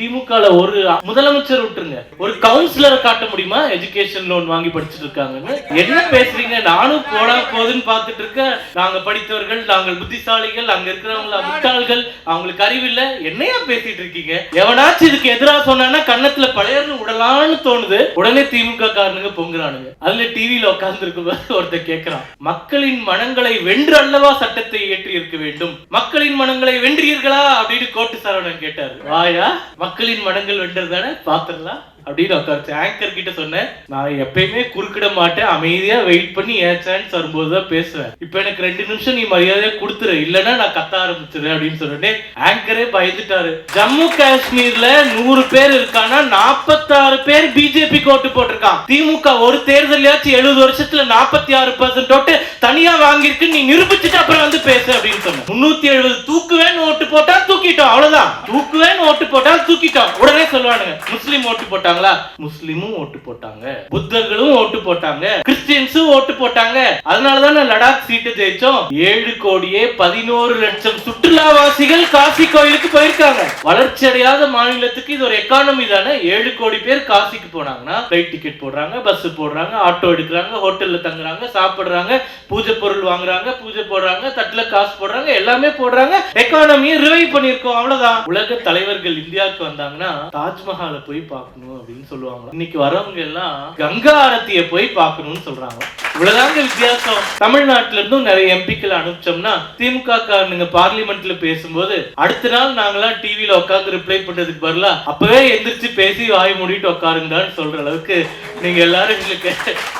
திமுக ஒரு முதலமைச்சர் விட்டுருங்க. ஒரு கவுன்சிலரை காட்ட முடியுமா? எஜுகேஷன் லோன் வாங்கி படிச்சுட்டு இருக்காங்கன்னு. என்ன பேசுறீங்க? நானும் போனா போகுதுன்னு பார்த்துட்டு இருக்க நாங்க படித்தவர்கள் நாங்கள் புத்திசாலிகள் அங்க இருக்கிறவங்க முட்டாள்கள் அவங்களுக்கு அறிவில்ல என்னையா பேசிட்டு இருக்கீங்க? எவனாச்சும் இதுக்கு எதிரா சொன்னா கன்னத்துல பழையர்னு விடலான்னு தோணுது. உடனே திமுக காரனுங்க பொங்குறானுங்க. அதுல டிவியில உட்கார்ந்து இருக்கும் ஒருத்தர் கேட்கிறான் மக்களின் மனங்களை வென்று அல்லவா சட்டத்தை இயற்றி இருக்க வேண்டும்? மக்களின் மனங்களை வென்றீர்களா? அப்படின்னு கோட்டு சரவணன் கேட்டாரு. வாயா? மக்களின் மனங்கள் வென்றது தானே பாத்துடலாம் அப்படின்னு உட்காந்து ஆங்கர் கிட்ட சொன்னேன். நான் எப்பயுமே குறுக்கிட மாட்டேன். அமைதியா வெயிட் பண்ணி ஏன் சான்ஸ் வரும்போது தான் பேசுவேன். இப்போ எனக்கு ரெண்டு நிமிஷம் நீ மரியாதையா கொடுத்துரு. இல்லைன்னா நான் கத்த ஆரம்பிச்சிருவேன் அப்படின்னு சொன்னேன் ஆங்கரே பயந்துட்டாரு. ஜம்மு காஷ்மீர்ல நூறு பேர் இருக்கானா நாற்பத்தாறு பேர் பிஜேபி ஓட்டு போட்டிருக்கான். திமுக ஒரு தேர்தலையாச்சும் எழுபது வருஷத்துல நாற்பத்தி ஆறு பர்சன்ட் ஓட்டு தனியா வாங்கியிருக்கு. நீ நிரூபிச்சுட்டு அப்புறம் வந்து பேசு அப்படின்னு சொன்னேன். முன்னூத்தி எழுபது தூக்குவேன்னு ஓட்டு போட்டா தூக்கிட்டோம். அவ்வளவுதான். தூக்குவேன்னு ஓட்டு போட்டா தூக்கிட்டோம். உடனே சொல்லுவானுங்க முஸ்லீம் ஓட்டு போட்டாங்களா? முஸ்லீமும் ஓட்டு போட்டாங்க. புத்தர்களும் ஓட்டு போட்டாங்க. கிறிஸ்டியன்ஸும் ஓட்டு போட்டாங்க. அதனாலதான் லடாக் சீட்டு ஜெயிச்சோம்? ஏழு கோடியே பதினோரு லட்சம் சுற்றுலாவாசிகள் காசி கோயிலுக்கு போயிருக்காங்க. வளர்ச்சி அடையாத மாநிலத்துக்கு இது ஒரு எக்கானமி தானே? ஏழு கோடி பேர் காசிக்கு போனாங்கன்னா ஃபிளைட் டிக்கெட் போடுறாங்க பஸ் போடுறாங்க ஆட்டோ எடுக்கிறாங்க ஹோட்டல்ல தங்குறாங்க சாப்பிடுறாங்க பூஜை பொருள் வாங்குறாங்க பூஜை போடுறாங்க தட்டுல காசு போடுறாங்க எல்லாமே போடுறாங்க. எக்கானமியை ரிவைவ் பண்ணிருக்கோம் அவ்வளவுதான். உலக தலைவர்கள் இந்தியாவுக்கு வந்தாங்கன்னா தாஜ்மஹாலை போய் பார்க்கணும். அப்படின்னு சொல்லுவாங்க இன்னைக்கு வரவங்க எல்லாம் கங்கா ஆரத்தியை போய் பார்க்கணும்னு சொல்றாங்க. இவ்வளவுதாங்க வித்தியாசம். தமிழ்நாட்டுல இருந்தும் நிறைய எம்பிக்கள் அனுப்பிச்சோம்னா திமுக காரனுங்க பார்லிமெண்ட்ல பேசும்போது அடுத்த நாள் நாங்களாம் டிவியில உட்காந்து ரிப்ளை பண்றதுக்கு பதிலா அப்பவே எந்திரிச்சு பேசி வாய் மூடிட்டு உட்காருங்கன்னு சொல்ற அளவுக்கு நீங்க எல்லாரும் எங்களுக்கு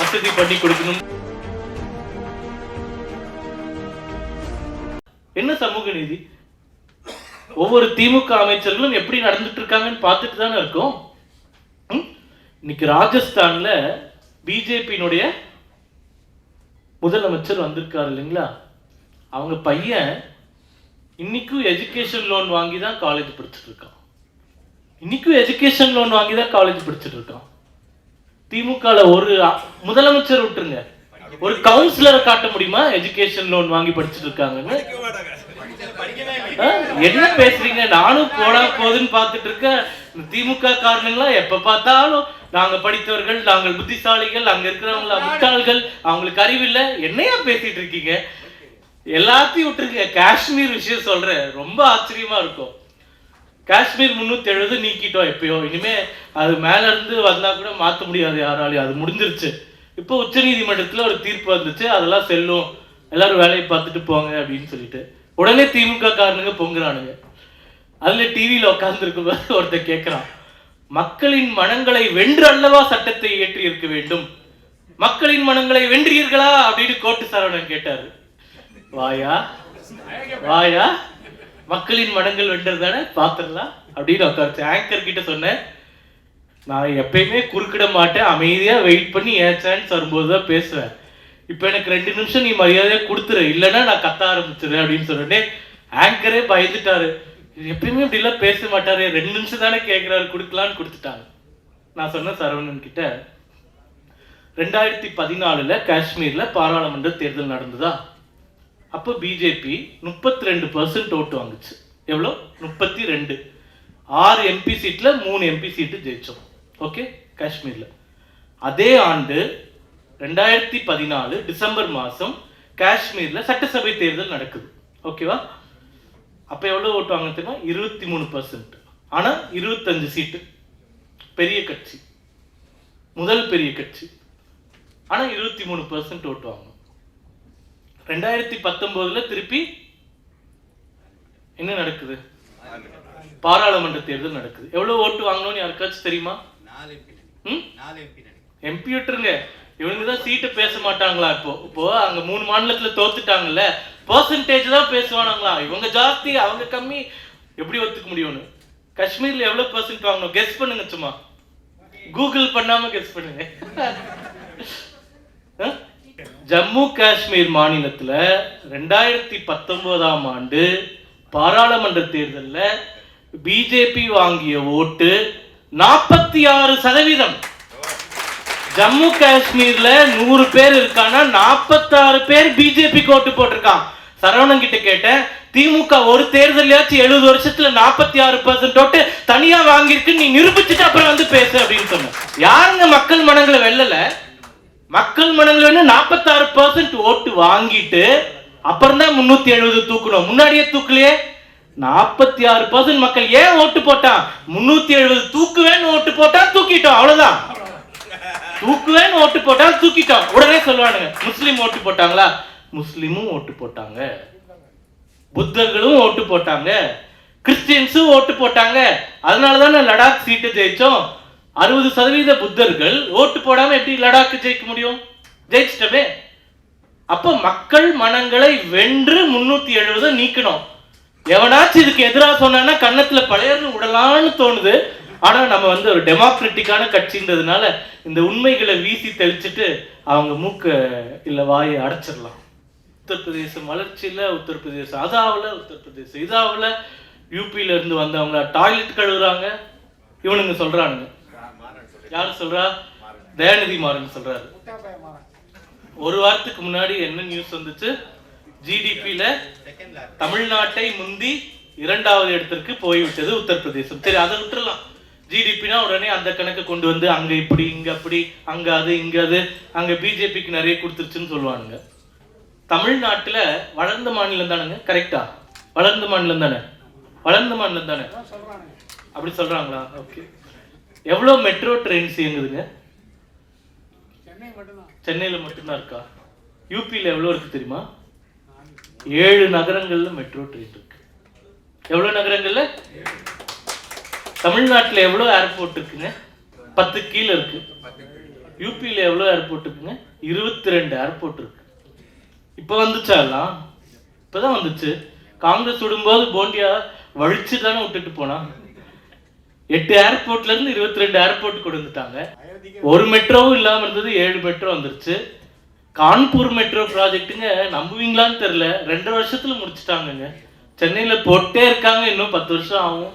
வசதி பண்ணி கொடுக்கணும். என்ன சமூக நீதி? ஒவ்வொரு திமுக அமைச்சர்களும் எப்படி நடந்துட்டு இருக்காங்கன்னு பார்த்துட்டு தானே இருக்கோம். இன்னைக்கு ராஜஸ்தான்ல பிஜேபியினுடைய முதலமைச்சர் வந்திருக்காரு இல்லைங்களா? அவங்க பையன் இன்னைக்கும் எஜுகேஷன் லோன் வாங்கி தான் காலேஜ் படிச்சுட்டு இருக்கான் இன்னைக்கும் எஜுகேஷன் லோன் வாங்கி தான் காலேஜ் படிச்சுட்டு இருக்கான் திமுகல ஒரு முதலமைச்சர் விட்டுருங்க. ஒரு கவுன்சிலரை காட்ட முடியுமா எஜுகேஷன் லோன் வாங்கி படிச்சுட்டு இருக்காங்கன்னு என்ன பேசுறீங்க? நானும் போடா போகுதுன்னு பார்த்துட்டு இருக்க திமுக காரணங்களா எப்ப பார்த்தாலும் நாங்க படித்தவர்கள் நாங்கள் புத்திசாலிகள் அங்க இருக்கிறவங்க முட்டாள்கள் அவங்களுக்கு அறிவில்ல என்னையா பேசிட்டு இருக்கீங்க? எல்லாத்தையும் விட்டுருங்க. காஷ்மீர் விஷயம் சொல்றேன். ரொம்ப ஆச்சரியமா இருக்கும். காஷ்மீர் முன்னூத்தி எழுபது நீக்கிட்டோம் எப்பயோ. இனிமே அது மேல இருந்து வந்தா கூட மாத்த முடியாது யாராலையும். அது முடிஞ்சிருச்சு. இப்போ உச்சநீதிமன்றத்துல ஒரு தீர்ப்பு வந்துச்சு. அதெல்லாம் செல்லும். எல்லாரும் வேலையை பார்த்துட்டு போங்க அப்படின்னு சொல்லிட்டு. உடனே திமுக காரனுங்க பொங்குறானுங்க. அதுல டிவியில உட்கார்ந்து இருக்கும் ஒருத்தர் கேட்கிறான் மக்களின் மனங்களை வென்று அல்லவா சட்டத்தை இயற்றி இருக்க வேண்டும்? மக்களின் மனங்களை வென்றீர்களா? அப்படின்னு கோட்டு சரவணன் கேட்டாரு. வாயா? வாயா? மக்களின் மனங்கள் வென்றது தானே பார்த்துடலாம். அப்படின்னு உட்காருச்சு ஆங்கர் கிட்ட சொன்னேன். நான் எப்பயுமே குறுக்கிட மாட்டேன். அமைதியா வெயிட் பண்ணி என் சான்ஸ் வரும்போது தான் பேசுவேன். இப்போ எனக்கு ரெண்டு நிமிஷம் நீ மரியாதையா கொடுத்துரு. இல்லைன்னா நான் கத்த ஆரம்பிச்சிடுறேன் அப்படின்னு சொன்னேன் ஆங்கரே பயந்துட்டாரு. எப்பயுமே இப்படிலாம் பேச மாட்டாரு. ரெண்டு நிமிஷம் தானே கேட்குறாரு கொடுக்கலான்னு கொடுத்துட்டாங்க. நான் சொன்னேன் சரவணன் கிட்ட ரெண்டாயிரத்தி பதினாலுல காஷ்மீர்ல பாராளுமன்ற தேர்தல் நடந்ததா? அப்போ பிஜேபி முப்பத்தி ரெண்டு பர்சன்ட் ஓட்டு வாங்குச்சு. எவ்வளோ? முப்பத்தி ரெண்டு ஆறு எம்பி சீட்டில் மூணு எம்பி சீட்டு ஜெயிச்சோம். ஓகே காஷ்மீரில். அதே ஆண்டு ரெண்டாயிரத்தி பதினாலு டிசம்பர் மாதம் காஷ்மீரில் சட்டசபை தேர்தல் நடக்குது. ஓகேவா அப்போ எவ்வளோ ஓட்டு வாங்க தெரியுமா? இருபத்தி மூணு பர்சன்ட் ஆனால் இருபத்தஞ்சு சீட்டு பெரிய கட்சி. முதல் பெரிய கட்சி. ஆனால் இருபத்தி மூணு பர்சன்ட் ஓட்டு வாங்கணும். ரெண்டாயிரத்தி பத்தொன்பதுல திருப்பி என்ன நடக்குது? பாராளுமன்ற தேர்தல் நடக்குது. எவ்வளவு ஓட்டு வாங்கணும்னு யாருக்காச்சும் தெரியுமா? எம்பி விட்டுருங்க. இவனுங்க தான் சீட்டு பேச மாட்டாங்களா இப்போ? இப்போ அங்க மூணு மாநிலத்துல தோத்துட்டாங்கல்ல பர்சன்டேஜ் தான் பேசுவானாங்களா? இவங்க ஜாஸ்தி அவங்க கம்மி. எப்படி ஒத்துக்க முடியும்னு காஷ்மீர்ல எவ்வளவு பர்சன்ட் வாங்கணும்? கெஸ் பண்ணுங்க சும்மா. கூகுள் பண்ணாம கெஸ் பண்ணுங்க. ஜம்மு காஷ்மீர் மாநிலத்துல ரெண்டாயிரத்தி பத்தொன்பதாம் ஆண்டு பாராளுமன்ற தேர்தலில் பிஜேபி வாங்கிய ஓட்டு நாற்பத்தி ஆறு சதவீதம். ஜம்மு காஷ்மீர்ல நூறு பேர் இருக்கானா நாற்பத்தாறு பேர் பிஜேபி ஓட்டு போட்டிருக்கான். சரவணன் கிட்ட கேட்டேன் திமுக ஒரு தேர்தலையாச்சும் எழுபது வருஷத்துல நாற்பத்தி ஆறு பர்சன்ட் ஓட்டு தனியா வாங்கியிருக்கு நீ நிரூபிச்சுட்டு அப்புறம் வந்து பேசு அப்படின்னு சொன்ன யாருங்க மக்கள் மனங்களை வெல்லல? மக்கள் மனங்கள் வந்து நாற்பத்தாறு பர்சன்ட் ஓட்டு வாங்கிட்டு அப்புறம் தான் முன்னூத்தி எழுபது தூக்கணும். முன்னாடியே தூக்கலையே? நாற்பத்தி ஆறு பர்சன்ட் மக்கள் ஏன் ஓட்டு போட்டான்? முன்னூத்தி எழுபது தூக்குவேன்னு ஓட்டு போட்டா தூக்கிட்டோம் அவ்வளவுதான். தூக்குவேன்னு ஓட்டு போட்டால் தூக்கிட்டோம் உடனே சொல்லுவானுங்க முஸ்லீம் ஓட்டு போட்டாங்களா? முஸ்லீமும் ஓட்டு போட்டாங்க. புத்தர்களும் ஓட்டு போட்டாங்க. கிறிஸ்டியன்ஸும் ஓட்டு போட்டாங்க. அதனால தானே லடாக் சீட்டு ஜெயிச்சோம். அறுபது சதவீத புத்தர்கள் ஓட்டு போடாம எப்படி லடாக் ஜெயிக்க முடியும்? ஜெயிச்சிட்டமே. அப்போ மக்கள் மனங்களை வென்று முன்னூத்தி எழுபதை நீக்கணும். எவனாச்சும் இதுக்கு எதிராக சொன்னா கன்னத்துல பழையர்னு விடலான்னு தோணுது. ஆனா நம்ம வந்து ஒரு டெமோக்ரட்டிக்கான கட்சின்றதுனால இந்த உண்மைகளை வீசி தெளிச்சிட்டு அவங்க மூக்க இல்ல வாயை அடைச்சிடலாம். உத்தரப்பிரதேசம் வளர்ச்சியில உத்தரப்பிரதேசம் அதாவில் உத்தரப்பிரதேசம் இதாவில் யூபியில இருந்து வந்தவங்க டாய்லெட் கழுவுறாங்க. இவனுங்க சொல்றானுங்க. யாரு சொல்றா? தயாநிதி மாறன் சொல்றாரு. ஒரு வாரத்துக்கு முன்னாடி என்ன நியூஸ் வந்துச்சு? ஜிடிபியில தமிழ்நாட்டை முந்தி இரண்டாவது இடத்திற்கு போய்விட்டது உத்தரப்பிரதேசம். சரி அதை விட்டுறலாம். ஜிடிபினா உடனே அந்த கணக்கை கொண்டு வந்து அங்க இப்படி இங்க அப்படி அங்க அது இங்க அது அங்க பிஜேபிக்கு நிறைய கொடுத்துருச்சுன்னு சொல்லுவானுங்க. தமிழ்நாட்டுல வளர்ந்த மாநிலம் தானுங்க? கரெக்டா வளர்ந்த மாநிலம் தானே? வளர்ந்த மாநிலம் தானே? அப்படி சொல்றாங்களா? ஓகே எவ்வளவு மெட்ரோ ட்ரெயின்ஸ் இயங்குதுங்க? சென்னையில மட்டும்தான். இருக்கா? யூபியில எவ்வளவு இருக்கு தெரியுமா? ஏழு நகரங்கள்ல மெட்ரோ ட்ரெயின் இருக்கு. எவ்வளவு நகரங்கள்ல? தமிழ்நாட்டில் எவ்வளோ ஏர்போர்ட் இருக்குங்க? பத்து கீழே இருக்கு. யூபியில் எவ்வளோ ஏர்போர்ட் இருக்குங்க? இருபத்தி ரெண்டு ஏர்போர்ட் இருக்கு. இப்போ வந்துச்சா எல்லாம்? இப்பதான் வந்துச்சு. காங்கிரஸ் விடும்போது போண்டியா வழிச்சு தானே விட்டுட்டு போனா? எட்டு ஏர்போர்ட்ல இருந்து இருபத்தி ரெண்டு ஏர்போர்ட் கொடுத்துட்டாங்க ஒரு மெட்ரோவும் இல்லாமல் இருந்தது ஏழு மெட்ரோ வந்துருச்சு. கான்பூர் மெட்ரோ ப்ராஜெக்ட்டுங்க நம்புவீங்களான்னு தெரியல. ரெண்டு வருஷத்துல முடிச்சிட்டாங்கங்க. சென்னையில் போட்டே இருக்காங்க இன்னும் பத்து வருஷம் ஆகும்.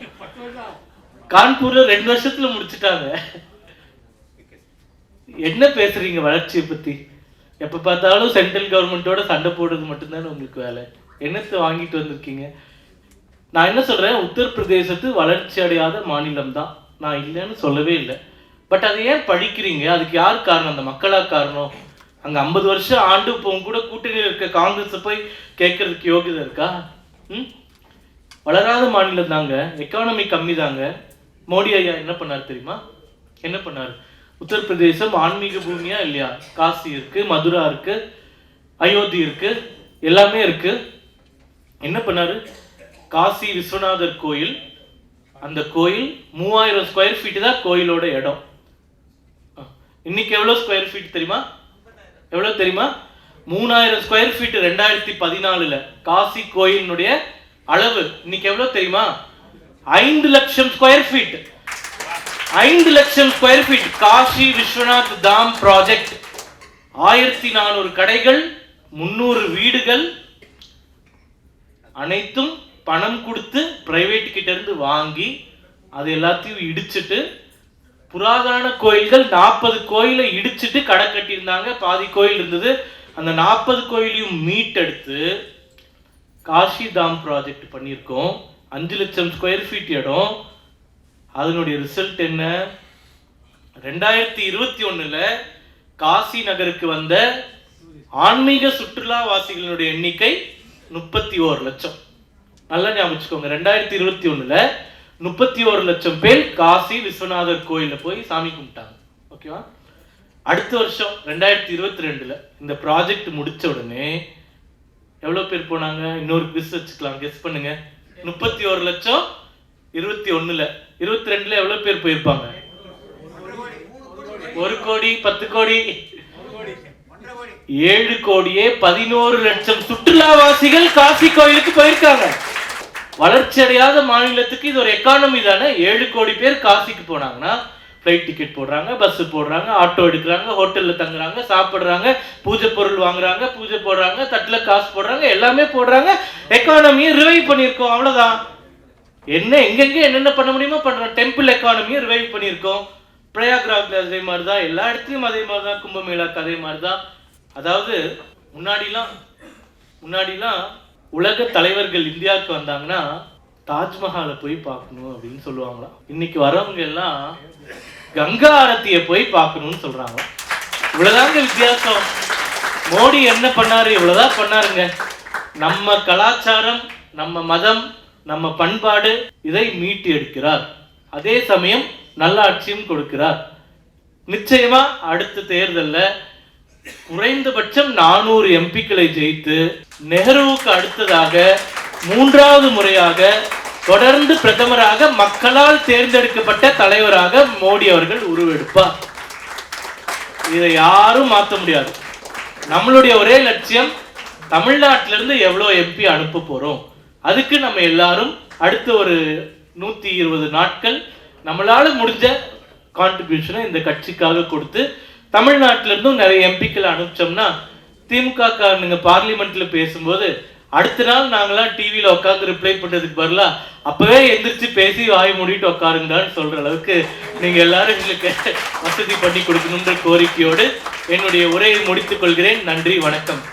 கான்பூர்ல ரெண்டு வருஷத்துல முடிச்சிட்டாங்க. என்ன பேசுறீங்க வளர்ச்சியை பத்தி? எப்ப பார்த்தாலும் சென்ட்ரல் கவர்மெண்ட்டோட சண்டை போடுறது மட்டும்தானே உங்களுக்கு வேலை. என்னத்தை வாங்கிட்டு வந்திருக்கீங்க? நான் என்ன சொல்றேன்? உத்தரப்பிரதேசத்து வளர்ச்சி அடையாத மாநிலம் தான் நான் இல்லைன்னு சொல்லவே இல்லை. பட் அதை ஏன் படிக்கிறீங்க அதுக்கு யார் காரணம்? அந்த மக்களா காரணம்? அங்க ஐம்பது வருஷம் ஆண்டு இப்போ உங்க கூட கூட்டணியில் இருக்க காங்கிரஸ் போய் கேட்கறதுக்கு யோகியதை இருக்கா? ம்? வளராத மாநிலம் தாங்க எக்கானமி கம்மி தாங்க மோடி ஐயா என்ன பண்ணார் தெரியுமா? என்ன பண்ணார்? உத்தரப்பிரதேசம் ஆன்மீக பூமியா இல்லையா? காசி இருக்கு மதுரா இருக்கு அயோத்தி இருக்கு எல்லாமே இருக்கு. என்ன பண்ணாரு? காசி விஸ்வநாதர் கோயில் அந்த கோயில் மூவாயிரம் ஸ்கொயர் ஃபீட் தான் கோயிலோட இடம். இன்னைக்கு எவ்வளோ ஸ்கொயர் ஃபீட் தெரியுமா? எவ்வளோ தெரியுமா? மூணாயிரம் ஸ்கொயர் ஃபீட் ரெண்டாயிரத்தி பதினாலுல காசி கோயிலினுடைய அளவு இன்னைக்கு எவ்வளோ தெரியுமா? ஐந்து லட்சம் ஸ்கொயர் ஃபீட் ஐந்து லட்சம் ஸ்கொயர் ஃபீட் காசி விஸ்வநாத் தாம் ப்ராஜெக்ட் ஆயிரத்தி நானூறு கடைகள் முன்னூறு வீடுகள் அனைத்தும் பணம் கொடுத்து பிரைவேட் கிட்ட இருந்து வாங்கி அது எல்லாத்தையும் இடிச்சிட்டு புராதன கோயில்கள் நாற்பது கோயிலை இடிச்சிட்டு கடை கட்டியிருந்தாங்க. பாதி கோயில் இருந்தது. அந்த நாற்பது கோயிலையும் மீட்டெடுத்து காஷி தாம் ப்ராஜெக்ட் பண்ணியிருக்கோம். அஞ்சு லட்சம் ஸ்கொயர் ஃபீட் இடம். அதனுடைய ரிசல்ட் என்ன? ரெண்டாயிரத்தி இருபத்தி ஒன்றில் காசி நகருக்கு வந்த ஆன்மீக சுற்றுலாவாசிகளுடைய எண்ணிக்கை முப்பத்தி ஓரு லட்சம். நல்லா ஞாபகம் வச்சுக்கோங்க. ரெண்டாயிரத்தி இருபத்தி ஒன்றில் முப்பத்தி ஓரு லட்சம் பேர் காசி விஸ்வநாதர் கோயிலில் போய் சாமி கும்பிட்டாங்க. ஓகேவா? அடுத்த வருஷம் ரெண்டாயிரத்தி இருபத்தி ரெண்டில் இந்த ப்ராஜெக்ட் முடித்த உடனே எவ்வளோ பேர் போனாங்க? இன்னொரு குவிஸ் வச்சுக்கலாம். கெஸ் பண்ணுங்கள் முப்பத்தி ஒரு லட்சம் இருபத்தி ஒண்ணுல. இருபத்தி ரெண்டுல எவ்வளவு பேர் போயிருப்பாங்க? ஒரு கோடி பத்து கோடி. ஏழு கோடியே பதினோரு லட்சம். சுற்றுலாவாசிகள் காசி கோயிலுக்கு போயிருக்காங்க. வளர்ச்சி அடையாத மாநிலத்துக்கு இது ஒரு எக்கானமி தானே? ஏழு கோடி பேர் காசிக்கு போனாங்கன்னா ஃப்ளைட் டிக்கெட் போடுறாங்க பஸ் போடுறாங்க ஆட்டோ எடுக்கிறாங்க ஹோட்டலில் தங்குறாங்க சாப்பிட்றாங்க பூஜை பொருள் வாங்குறாங்க பூஜை போடுறாங்க தட்டில் காசு போடுறாங்க எல்லாமே போடுறாங்க. எக்கானமியை ரிவைவ் பண்ணியிருக்கோம் அவ்வளோதான் என்ன எங்கெங்கே என்னென்ன பண்ண முடியுமோ பண்ணுறோம் டெம்பிள் எக்கானமியை ரிவைவ் பண்ணியிருக்கோம். பிரயாக்ராக்ல அதே மாதிரி தான் எல்லா இடத்துலையும் அதே மாதிரி தான் கும்பமேளாக்கு அதே மாதிரி தான் அதாவது முன்னாடிலாம் முன்னாடிலாம் உலக தலைவர்கள் இந்தியாவுக்கு வந்தாங்கன்னா தாஜ்மஹாலை போய் பார்க்கணும் அப்படின்னு சொல்லுவாங்களாம் இன்னைக்கு வரவங்க எல்லாம் கங்கா ஆரத்தியை போய் பார்க்கணும்னு சொல்றாங்க. இவ்வளவுதாங்க வித்தியாசம். மோடி என்ன பண்ணாரு? இவ்வளவுதான் பண்ணாருங்க. நம்ம கலாச்சாரம் நம்ம மதம் நம்ம பண்பாடு இதை மீட்டு எடுக்கிறார். அதே சமயம் நல்லாட்சியும் கொடுக்கிறார். நிச்சயமா அடுத்த தேர்தல்ல குறைந்தபட்சம் நானூறு எம்பிக்களை ஜெயித்து நெஹ்ருவுக்கு அடுத்ததாக மூன்றாவது முறையாக தொடர்ந்து பிரதமராக மக்களால் தேர்ந்தெடுக்கப்பட்ட தலைவராக மோடி அவர்கள் உருவெடுப்பார். இதை யாரும் மாற்ற முடியாது. நம்மளுடைய ஒரே லட்சியம் தமிழ்நாட்டிலிருந்து எவ்வளோ எம்பி அனுப்ப போகிறோம் அதுக்கு நம்ம எல்லாரும் அடுத்த ஒரு நூற்றி இருபது நாட்கள் நம்மளால் முடிஞ்ச கான்ட்ரிபியூஷனை இந்த கட்சிக்காக கொடுத்து தமிழ்நாட்டிலிருந்தும் நிறைய எம்பிக்கள் அனுப்பிச்சோம்னா திமுக நீங்கள் பார்லிமெண்ட்டில் பேசும்போது அடுத்த நாள் நாங்களாம் டிவியில் உட்காந்து ரிப்ளை பண்ணுறதுக்கு பதிலாக அப்போவே எந்திரிச்சு பேசி வாய் மூடிட்டு உட்காருங்கன்னு சொல்கிற அளவுக்கு நீங்கள் எல்லாரும் எங்களுக்கு வசதி பண்ணி கொடுக்கணுன்ற கோரிக்கையோடு என்னுடைய உரையை முடித்துக் கொள்கிறேன். நன்றி வணக்கம்.